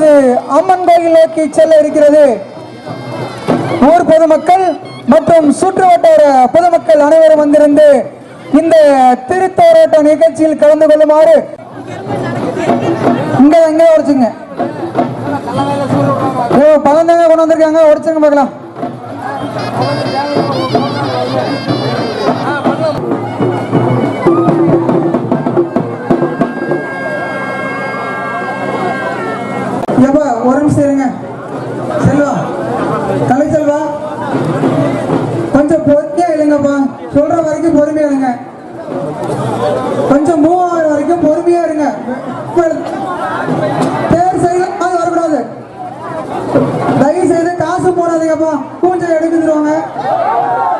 இப்பொழுது அம்மன் கோயில் நோக்கி செல்ல இருக்கிறது. ஊர் பொதுமக்கள் மற்றும் சுற்று வட்டார பொதுமக்கள் அனைவரும் வந்திருந்து இந்த திருத்தோராட்ட நிகழ்ச்சியில் கலந்து கொள்ளுமாறு இங்க எங்க உடைச்சுங்க பழந்தாங்க கொண்டு வந்திருக்காங்க. உடைச்சுங்க பார்க்கலாம். ஏப்பா ஒரு நிமிஷம் இருங்க. செல்வா கலை செல்வா கொஞ்சம் பொறுமையா இல்லைங்கப்பா சொல்ற வரைக்கும் பொறுமையா இருங்க. கொஞ்சம் மூவ் ஆகிற வரைக்கும் பொறுமையா இருங்க. பேர் சைடுல அது வரக்கூடாது. தயவு செய்து காசு போடாதீங்கப்பா. பூஞ்சை எடுத்துருவாங்க சரி